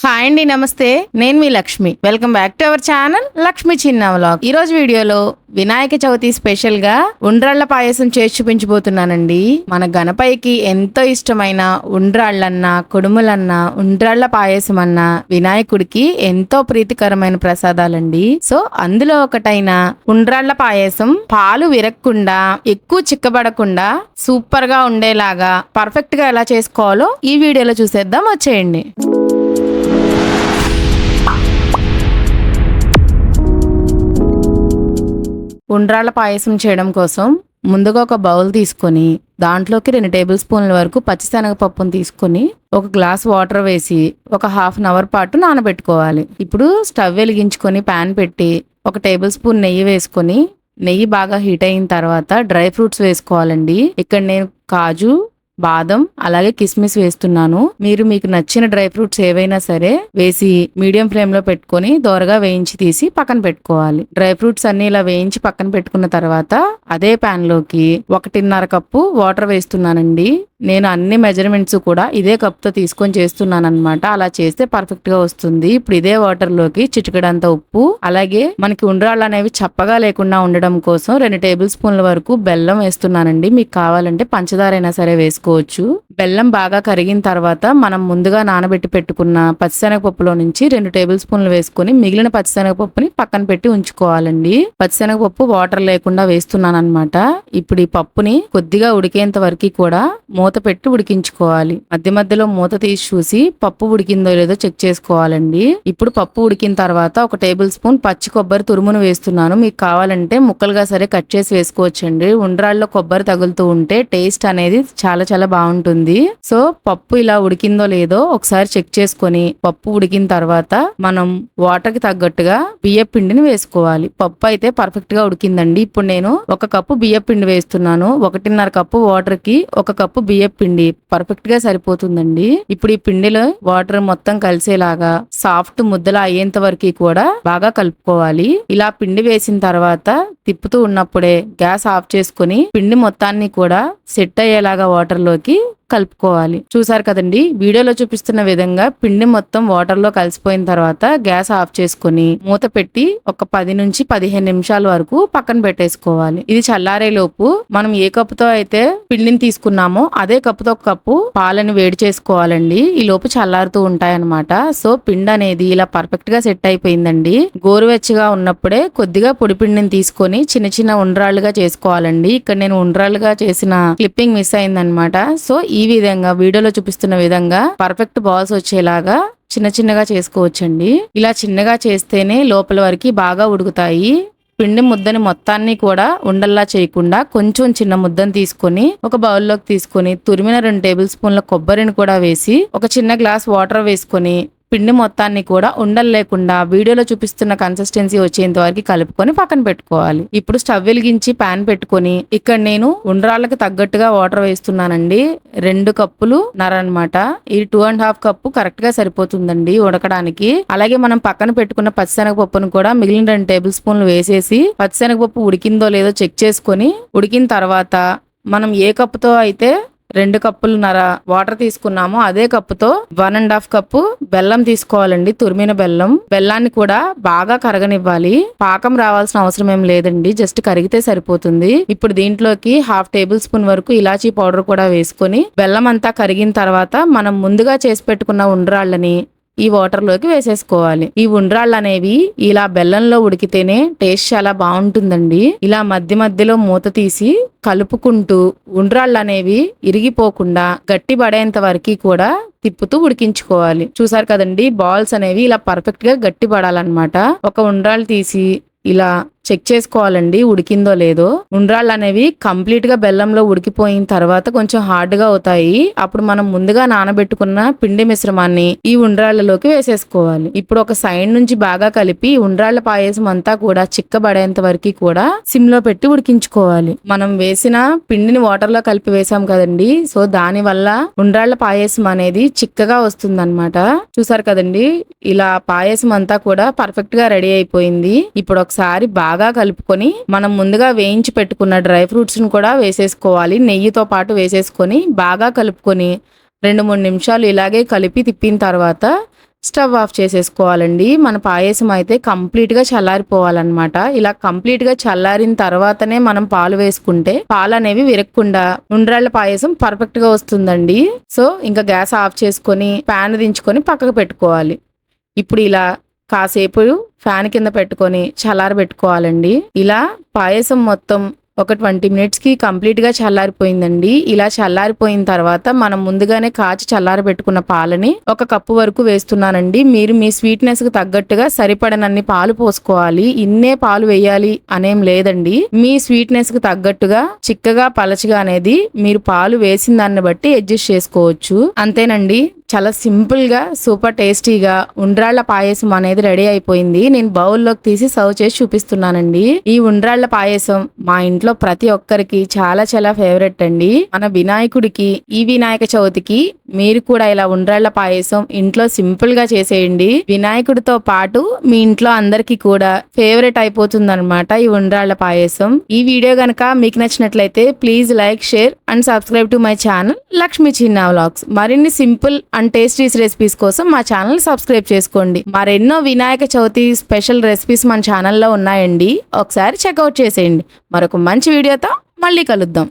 Hi అండి నమస్తే. నేను మీ Lakshmi. Welcome back to our channel Lakshmi Chinna vlog ఈ రోజు వీడియోలో వినాయక చవితి స్పెషల్గా ఉండ్రాళ్ళ పాయసం చేసి చూపించబోతున్నానండి. మన గణపైకి ఎంతో ఇష్టమైన ఉండ్రాళ్ళన్నా కుడుములన్నా ఉండ్రాళ్ళ పాయసం అన్నా వినాయకుడికి ఎంతో ప్రీతికరమైన ప్రసాదాలండి. సో అందులో ఒకటైన ఉండ్రాళ్ళ పాయసం పాలు విరక్కుండా ఎక్కువ చిక్కబడకుండా సూపర్గా ఉండేలాగా పర్ఫెక్ట్గా ఎలా చేసుకోవాలో ఈ వీడియోలో చూసేద్దాం వచ్చేయండి. ఉండ్రాళ్ళ పాయసం చేయడం కోసం ముందుగా ఒక బౌల్ తీసుకొని దాంట్లోకి రెండు టేబుల్ స్పూన్ల వరకు పచ్చిశనగపప్పును తీసుకొని ఒక గ్లాస్ వాటర్ వేసి ఒక హాఫ్ అన్ అవర్ పాటు నానబెట్టుకోవాలి. ఇప్పుడు స్టవ్ వెలిగించుకొని పాన్ పెట్టి ఒక టేబుల్ స్పూన్ నెయ్యి వేసుకొని నెయ్యి బాగా హీట్ అయిన తర్వాత డ్రై ఫ్రూట్స్ వేసుకోవాలండి. ఇక్కడ నేను కాజు బాదం అలాగే కిస్మిస్ వేస్తున్నాను. మీరు మీకు నచ్చిన డ్రై ఫ్రూట్స్ ఏవైనా సరే వేసి మీడియం ఫ్లేమ్లో పెట్టుకొని దోరగా వేయించి తీసి పక్కన పెట్టుకోవాలి. డ్రై ఫ్రూట్స్ అన్ని ఇలా వేయించి పక్కన పెట్టుకున్న తర్వాత అదే ప్యాన్లోకి ఒకటిన్నర కప్పు వాటర్ వేస్తున్నానండి. నేను అన్ని మెజర్మెంట్స్ కూడా ఇదే కప్తో తీసుకొని చేస్తున్నాను అనమాట అలా చేస్తే పర్ఫెక్ట్గా వస్తుంది. ఇప్పుడు ఇదే వాటర్లోకి చిటికడంత ఉప్పు అలాగే మనకి ఉండ్రాళ్ళు అనేవి చప్పగా లేకుండా ఉండడం కోసం రెండు టేబుల్ స్పూన్ల వరకు బెల్లం వేస్తున్నానండి. మీకు కావాలంటే పంచదార అయినా సరే వేసుకో చేసుకోవచ్చు బెల్లం బాగా కరిగిన తర్వాత మనం ముందుగా నానబెట్టి పెట్టుకున్న పచ్చిశనగపప్పులో నుంచి రెండు టేబుల్ స్పూన్లు వేసుకొని మిగిలిన పచ్చిశనగపప్పుని పక్కన పెట్టి ఉంచుకోవాలండి. పచ్చిశనగపప్పు వాటర్ లేకుండా వేస్తున్నాను అనమాట ఇప్పుడు ఈ పప్పుని కొద్దిగా ఉడికేంత వరకు కూడా మూత పెట్టి ఉడికించుకోవాలి. మధ్య మధ్యలో మూత తీసి చూసి పప్పు ఉడికిందో లేదో చెక్ చేసుకోవాలండి. ఇప్పుడు పప్పు ఉడికిన తర్వాత ఒక టేబుల్ స్పూన్ పచ్చి కొబ్బరి తురుమును వేస్తున్నాను. మీకు కావాలంటే ముక్కలుగా సరే కట్ చేసి వేసుకోవచ్చండి. ఉండ్రాళ్ళలో కొబ్బరి తగులుతూ ఉంటే టేస్ట్ అనేది చాలా చాలా బాగుంటుంది. సో పప్పు ఇలా ఉడికిందో లేదో ఒకసారి చెక్ చేసుకొని పప్పు ఉడికిన తర్వాత మనం వాటర్కి తగ్గట్టుగా బియ్య పిండిని వేసుకోవాలి. పప్పు అయితే పర్ఫెక్ట్గా ఉడికిందండి. ఇప్పుడు నేను ఒక కప్పు బియ్య పిండి వేస్తున్నాను. ఒకటిన్నర కప్పు వాటర్కి ఒక కప్పు బియ్య పిండి పర్ఫెక్ట్గా సరిపోతుందండి. ఇప్పుడు ఈ పిండిలో వాటర్ మొత్తం కలిసేలాగా సాఫ్ట్ ముద్దలా అయ్యేంత వరకు కూడా బాగా కలుపుకోవాలి. ఇలా పిండి వేసిన తర్వాత తిప్పుతూ ఉన్నప్పుడే గ్యాస్ ఆఫ్ చేసుకుని పిండి మొత్తాన్ని కూడా సెట్ అయ్యేలాగా వాటర్లోకి కలుపుకోవాలి. చూసారు కదండి? వీడియోలో చూపిస్తున్న విధంగా పిండి మొత్తం వాటర్లో కలిసిపోయిన తర్వాత గ్యాస్ ఆఫ్ చేసుకుని మూత పెట్టి ఒక పది నుంచి పదిహేను నిమిషాల వరకు పక్కన పెట్టేసుకోవాలి. ఇది చల్లారే లోపు మనం ఏ కప్పుతో అయితే పిండిని తీసుకున్నామో అదే కప్పుతో ఒక కప్పు పాలని వేడి చేసుకోవాలండి. ఈ లోపు చల్లారుతూ ఉంటాయన్నమాట. సో పిండి అనేది ఇలా పర్ఫెక్ట్గా సెట్ అయిపోయిందండి. గోరువెచ్చగా ఉన్నప్పుడే కొద్దిగా పొడి పిండిని తీసుకొని చిన్న చిన్న ఉండ్రాళ్ళుగా చేసుకోవాలండి. ఇక్కడ నేను ఉండ్రాళ్ళుగా చేసిన క్లిప్పింగ్ మిస్ అయిందనమాట సో ఈ ఈ విధంగా వీడియోలో చూపిస్తున్న విధంగా పర్ఫెక్ట్ బాల్స్ వచ్చేలాగా చిన్న చిన్నగా చేసుకోవచ్చండి. ఇలా చిన్నగా చేస్తేనే లోపల వరకు బాగా ఉడుకుతాయి. పిండి ముద్దని మొత్తాన్ని కూడా ఉండల్లా చేయకుండా కొంచెం చిన్న ముద్దను తీసుకొని ఒక బౌల్లోకి తీసుకొని తురిమిన రెండు టేబుల్ స్పూన్ల కొబ్బరిని కూడా వేసి ఒక చిన్న గ్లాస్ వాటర్ వేసుకొని పిండి మొత్తాన్ని కూడా ఉండలు లేకుండా వీడియోలో చూపిస్తున్న కన్సిస్టెన్సీ వచ్చేంత వరకు కలుపుకొని పక్కన పెట్టుకోవాలి. ఇప్పుడు స్టవ్ వెలిగించి పాన్ పెట్టుకొని ఇక్కడ నేను ఉండ్రాళ్ళకి తగ్గట్టుగా వాటర్ వేస్తున్నానండి. రెండు కప్పులు నర అనమాట ఈ టూ అండ్ హాఫ్ కప్పు కరెక్ట్గా సరిపోతుందండి ఉడకడానికి. అలాగే మనం పక్కన పెట్టుకున్న పచ్చిశనగపప్పును కూడా మిగిలిన రెండు టేబుల్ స్పూన్లు వేసేసి పచ్చిశనగపప్పు ఉడికిందో లేదో చెక్ చేసుకొని ఉడికిన తర్వాత మనం ఏ కప్పుతో అయితే రెండు కప్పులు నర వాటర్ తీసుకున్నాము. అదే కప్పుతో వన్ అండ్ హాఫ్ కప్పు బెల్లం తీసుకోవాలండి తురిమిన బెల్లం. బెల్లాన్ని కూడా బాగా కరగనివ్వాలి. పాకం రావాల్సిన అవసరం ఏం లేదండి జస్ట్ కరిగితే సరిపోతుంది. ఇప్పుడు దీంట్లోకి హాఫ్ టేబుల్ స్పూన్ వరకు ఇలాచీ పౌడర్ కూడా వేసుకొని బెల్లం అంతా కరిగిన తర్వాత మనం ముందుగా చేసి పెట్టుకున్న ఉండ్రాళ్ళని ఈ వాటర్లోకి వేసేసుకోవాలి. ఈ ఉండ్రాళ్ళు అనేవి ఇలా బెల్లంలో ఉడికితేనే టేస్ట్ చాలా బాగుంటుందండి. ఇలా మధ్య మధ్యలో మూత తీసి కలుపుకుంటూ ఉండ్రాళ్ళు అనేవి ఇరిగిపోకుండా గట్టి పడేంత వరకు కూడా తిప్పుతూ ఉడికించుకోవాలి. చూసారు కదండి? బాల్స్ అనేవి ఇలా పర్ఫెక్ట్గా గట్టి పడాలన్నమాట. ఒక ఉండ్రాళ్ళు తీసి ఇలా చెక్ చేసుకోవాలండి ఉడికిందో లేదో. ఉండ్రాళ్ళు అనేవి కంప్లీట్గా బెల్లంలో ఉడికిపోయిన తర్వాత కొంచెం హార్డ్గా అవుతాయి. అప్పుడు మనం ముందుగా నానబెట్టుకున్న పిండి మిశ్రమాన్ని ఈ ఉండ్రాళ్ళలోకి వేసేసుకోవాలి. ఇప్పుడు ఒక సైడ్ నుంచి బాగా కలిపి ఉండ్రాళ్ళ పాయసం అంతా కూడా చిక్కబడేంత వరకు కూడా సిమ్లో పెట్టి ఉడికించుకోవాలి. మనం వేసిన పిండిని వాటర్లో కలిపి వేసాం కదండి. సో దాని వల్ల ఉండ్రాళ్ళ పాయసం అనేది చిక్కగా వస్తుందన్నమాట. చూసారు కదండి? ఇలా పాయసం అంతా కూడా పర్ఫెక్ట్గా రెడీ అయిపోయింది. ఇప్పుడు ఒకసారి బాగా కలుపుకొని మనం ముందుగా వేయించి పెట్టుకున్న డ్రై ఫ్రూట్స్ని కూడా వేసేసుకోవాలి. నెయ్యితో పాటు వేసేసుకొని బాగా కలుపుకొని రెండు మూడు నిమిషాలు ఇలాగే కలిపి తిప్పిన తర్వాత స్టవ్ ఆఫ్ చేసేసుకోవాలండి. మన పాయసం అయితే కంప్లీట్గా చల్లారిపోవాలన్నమాట. ఇలా కంప్లీట్గా చల్లారిన తర్వాతనే మనం పాలు వేసుకుంటే పాలు అనేవి విరక్కుండా ఉండ్రాళ్ళ పాయసం పర్ఫెక్ట్గా వస్తుందండి. సో ఇంకా గ్యాస్ ఆఫ్ చేసుకొని ప్యాన్ దించుకొని పక్కకు పెట్టుకోవాలి. ఇప్పుడు ఇలా కాసేపు ఫ్యాన్ కింద పెట్టుకొని చల్లార పెట్టుకోవాలండి. ఇలా పాయసం మొత్తం ఒక ట్వంటీ మినిట్స్కి కంప్లీట్గా చల్లారిపోయిందండి. ఇలా చల్లారిపోయిన తర్వాత మనం ముందుగానే కాచి చల్లారి పెట్టుకున్న పాలని ఒక కప్పు వరకు వేస్తున్నానండి. మీరు మీ స్వీట్నెస్కి తగ్గట్టుగా సరిపడనన్ని పాలు పోసుకోవాలి. ఇన్నే పాలు వేయాలి అనేం లేదండి. మీ స్వీట్నెస్కి తగ్గట్టుగా చిక్కగా పలచగా అనేది మీరు పాలు వేసిన దాన్ని బట్టి అడ్జస్ట్ చేసుకోవచ్చు. అంతేనండి. చాలా సింపుల్గా సూపర్ టేస్టీగా ఉండ్రాళ్ళ పాయసం అనేది రెడీ అయిపోయింది. నేను బౌల్లోకి తీసి సర్వ్ చేసి చూపిస్తున్నానండి. ఈ ఉండ్రాళ్ళ పాయసం మా ఇంట్లో ప్రతి ఒక్కరికి చాలా చాలా ఫేవరెట్ అండి. మన వినాయకుడికి ఈ వినాయక చవితికి మీరు కూడా ఇలా ఉండ్రాళ్ళ పాయసం ఇంట్లో సింపుల్గా చేసేయండి. వినాయకుడితో పాటు మీ ఇంట్లో అందరికి కూడా ఫేవరెట్ అయిపోతుంది ఈ ఉండ్రాళ్ళ పాయసం. ఈ వీడియో గనక మీకు నచ్చినట్లయితే please like share and subscribe to my channel Lakshmi Chinna vlogs. మరిన్ని సింపుల్ అండ్ టేస్టీస్ రెసిపీస్ కోసం మా ఛానల్ సబ్స్క్రైబ్ చేసుకోండి. మరెన్నో వినాయక చవితి స్పెషల్ రెసిపీస్ మన ఛానల్లో ఉన్నాయండి. ఒకసారి చెక్అవుట్ చేసేయండి. మరొక మంచి వీడియోతో మళ్ళీ కలుద్దాం.